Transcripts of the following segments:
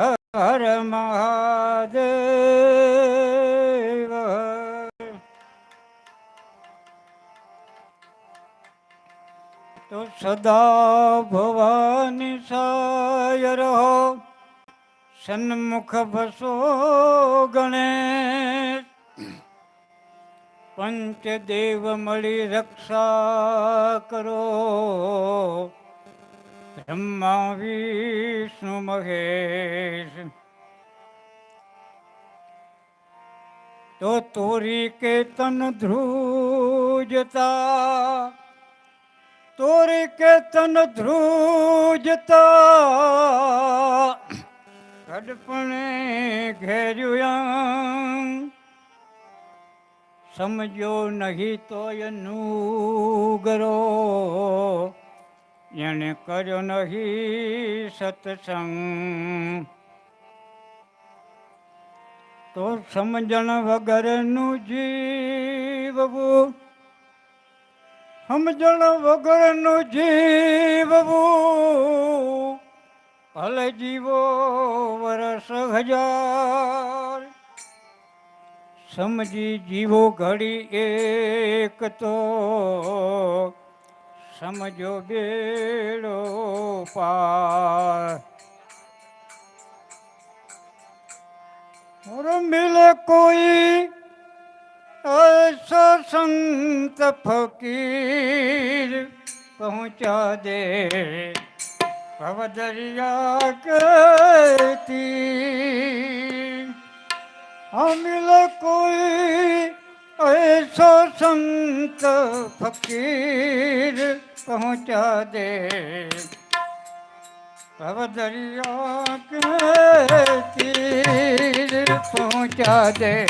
હર મહાદેવ. તો સદા ભવાની સાય રહો. સન્મુખ બસો ગણેશ. પંચદેવ મળી રક્ષા કરો. બ્રહ્મા વિષ્ણુ મહેશ તો તોરી કે તન ધ્રુજતા તોરી કે તન ધ્રુજતા કડપણે ઘેર્યું સમજો નહીં તો અનુગરો એને કર્યો નહીં સત્સંગ. તો સમજણ વગરનું જીવવું, સમજણ વગરનું જીવવું, ભલે જીવો વરસ હજાર. સમજી જીવો ઘડી એક તો સમજો બેડો પાર और मिले कोई ऐसा संत फकीर पहुंचा दे भवदरिया के तीर हाँ मिले कोई ऐसा संत फकीर ਪਹੁੰਚਾ ਦੇ। ਤਵ ਦਰਿਆ ਕੇ ਪਹੁੰਚਾ ਦੇ।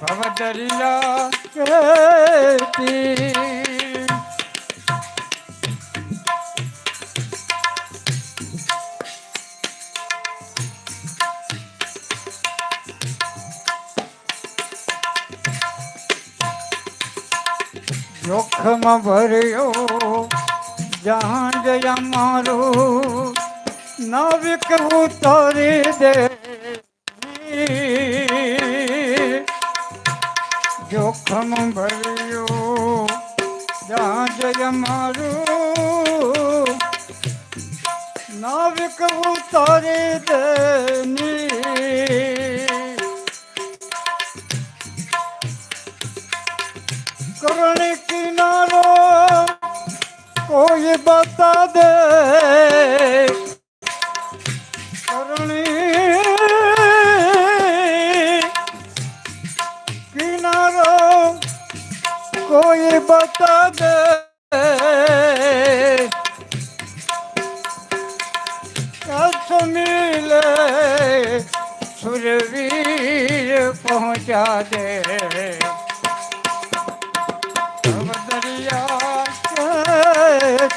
ਤਵ ਦਰਿਆ ਕੇ જોખમ ભર્યો. જહાં જયા મારું નાવિક ઉતારી દે. જોખમ ભર્યો. જહાં જયા મારું નાવિક ઉતારી દે. કોઈ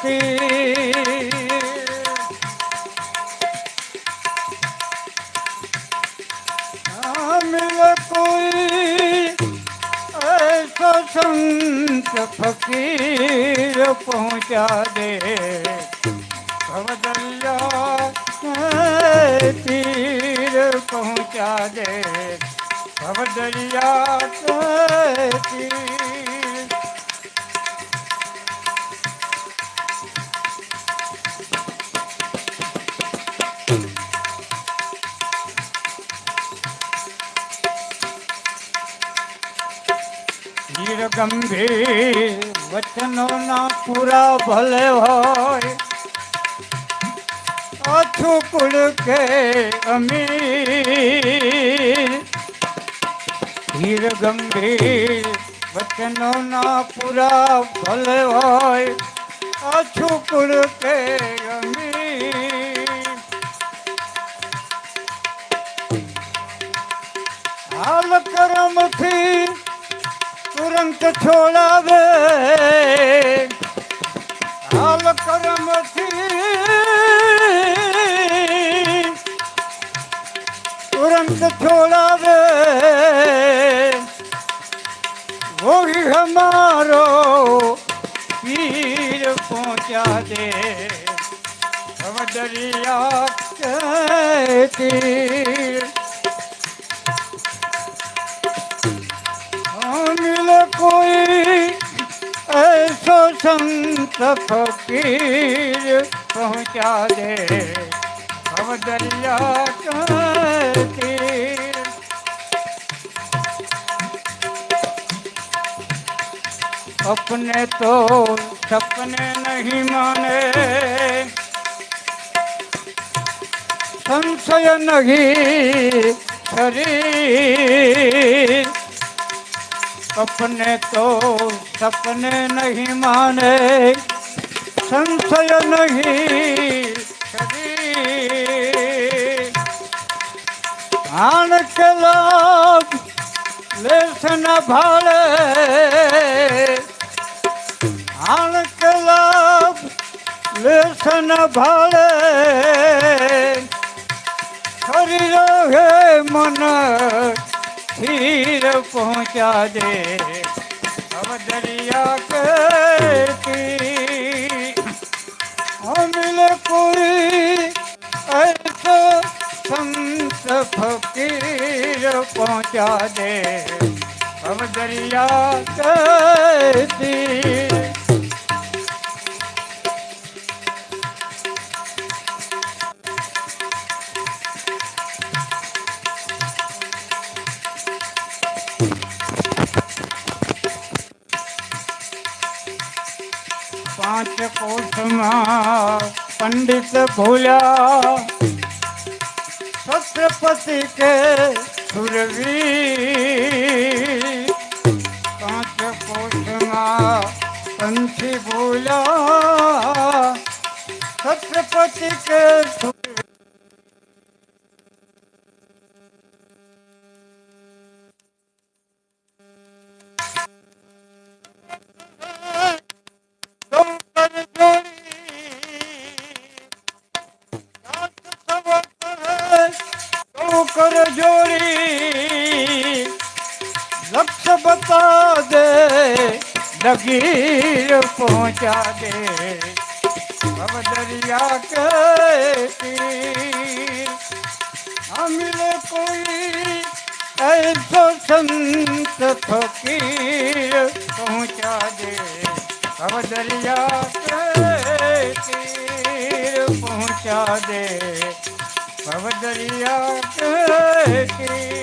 નથી મિલે કોઈ એસો સંત ફકીર પહોંચા દે ભવદલ્યા તીર પહોંચા દે ભવદલ્યા તીર ગંભીર વચનો ના પૂરા ભલે હોય. અછું કુળ કે અમીર. ધીર ગંભીર વચનો ના પૂરા ભલે હોય. અછું કુળ કે અમીર. હાલ કરમથી તુરંત છોડાવે હાલ કરમથી તુરંત છોડાવે વોહી હમારો પીર પહોંચા દે હવે દરિયા તીર कोई ऐसो संत फकीर पहुँचा दे हम दरिया अपने तो सपने नहीं माने। संशय नहीं शरीर। अपने तो सपने नहीं माने संशय नहीं शरीर आन के लाभ लेसन भाले आन के लाभ लेसन भाले हरि रहे मन હીર પહોંચા દે હવે દરિયા કરતી અમિલ કોઈ અર્થ સંત ફકીર પહોંચા દે હવે દરિયા કરતી પાંચ કોષમાં પંડિત ભોલ્યા. છત્રપતિ કે સુરવી પાંચ કોષમાં પંછી ભૂલ્યા. છત્રપતિ કે સુરવીર जोड़ी कर जोड़ी लक्ष्य बता दे लकीर पहुंचा दे अब दरिया के तीर मिले कोई ऐसो संत फकीर पहुंचा दे अब दरिया के तीर पहुंचा दे પવદરિયા કહેતી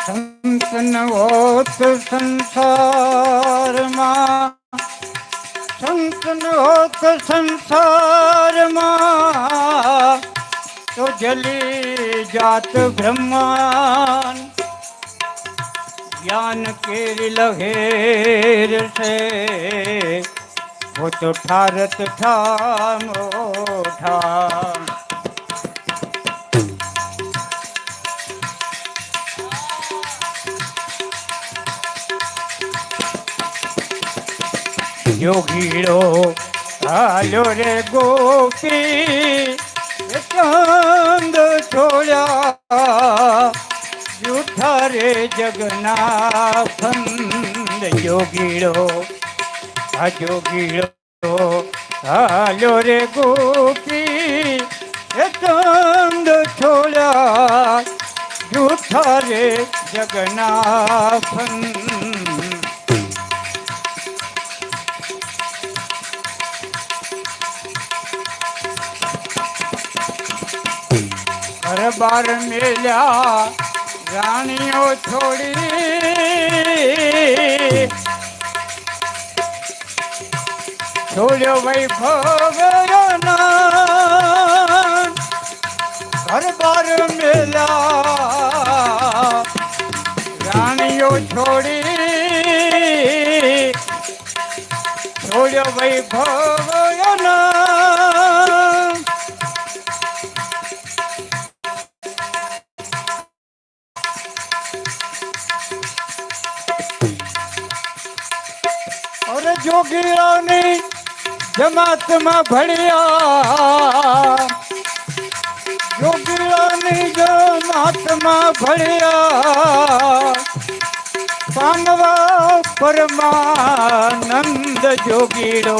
સંતન ઓત સંસાર કંકન હોત સંસારમાં તો જલી જાત બ્રહ્માન જ્ઞાન કેરી લહેર છે? હો તો ઠારત ઠામો ઠા યોગીડો હાલો રે ગોપી ચાંદ છોડ્યા. જૂઠા રે જગન્નાથ યોગીડો આ જોગીડો હાલો રે ગોપી ચાંદ છોડ્યા. જૂઠા રે જગન્નાથ બાર મેલ્યા રાણીઓ છોડી. છોડ્યો વૈભવ ઘર બાર મેલ્યા રાણીઓ છોડી. છોડ્યો વૈભવ અરે જોગીરાની જમાતમાં ભળ્યા યોગીઓની જમાતમાં ભળ્યા પામવા પરમાનંદ જોગીડો.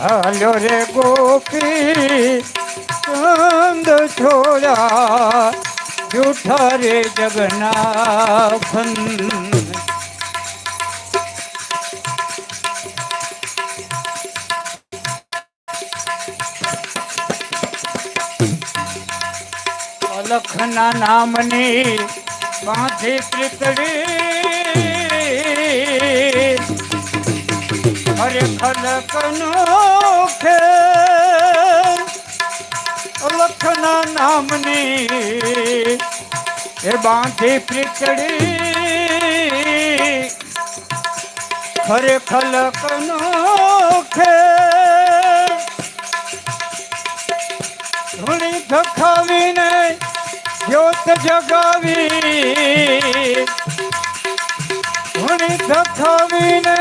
હાલ્યો રે ગોપી કંદ છોડા, જૂઠા રે જગન્નાથન. અલખના નામની બાંધી પ્રીતડી. હરે ખલકનો ખે અલખના નામની એ બાંધી પ્રીતડી. હરે ખલકનો ખે ધૂણી ધખાવીને જ્યોત જગાવી. ધૂણી ધખાવીને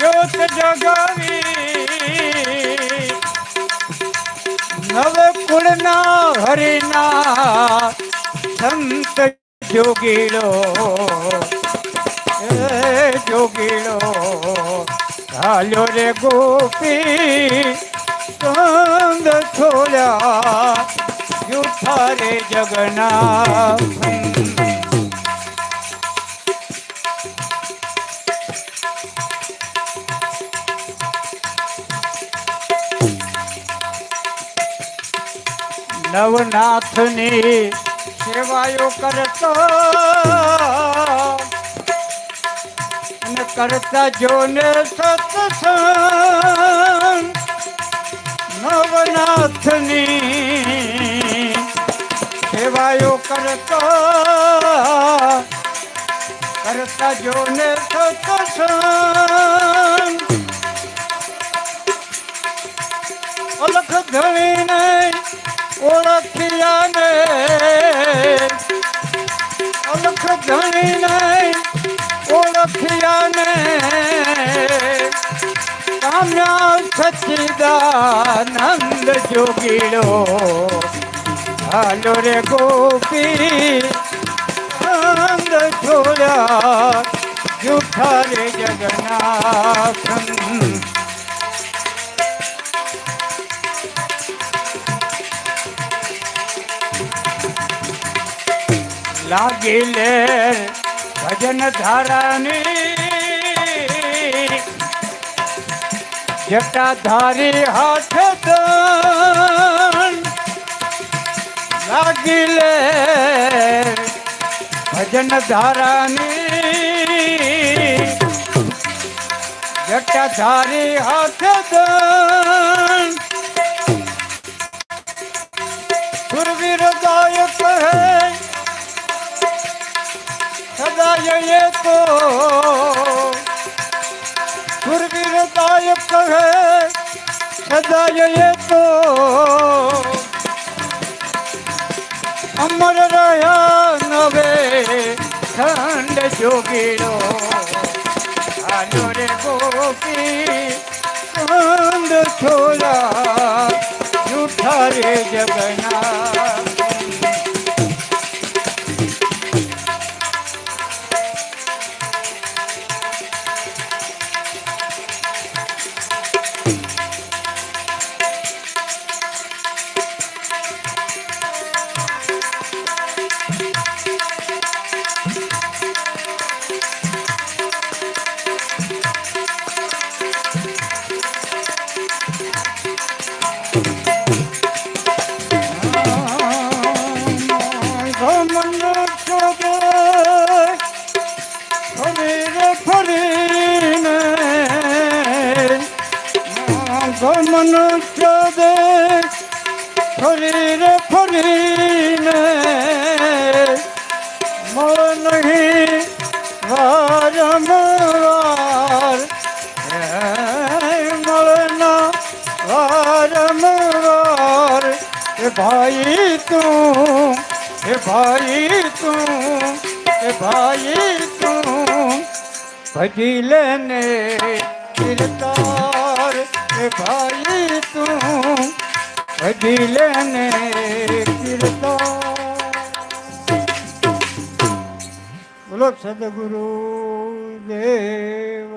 જ્યોત જગાવી. નવ કુળના હરિના સંત જોગીડો જોગીડો હાલ્યો રે ગોપી, કંદ છોડ્યા. જૂઠા રે જગન્નાથ. નવનાથની સેવાયો કરતો અને કરતા જોને સત્સંગ. નવનાથની કરતો કરતા જોને સત્સંગ અલખ ધણીને ઓળખ્યા ને અલખ ધણીને ઓળખ્યા ને કામ્યા સચિદાનંદ જોગીડો હાલો રે ગોપી આનંદ છોડ્યા જૂઠા રે જગન્નાથ લાગી લે ભજન ધારાની જટાધારી હાથ લાગી લે ભજન ધારાની જટાધારી હાથ દન સુરવીર દાયક હે સદાય એ તો સુરવીર દાયક હે સદાય એ તો અમર રહ્યા નવે ખંડ જોગીડો આલો રે ગોપી ખંડ છોલા જૂઠા રે જગન્નાથ. મનુષ્ય દે ફરી રે ફરીને મન નહીં વારંવાર મળના વારંવાર એ ભાઈ તું એ ભાઈ તું એ ભાઈ તું ભજી લેને એ ભાઈ તું હજી ને કીર્તો બોલો સદગુરુ દેવ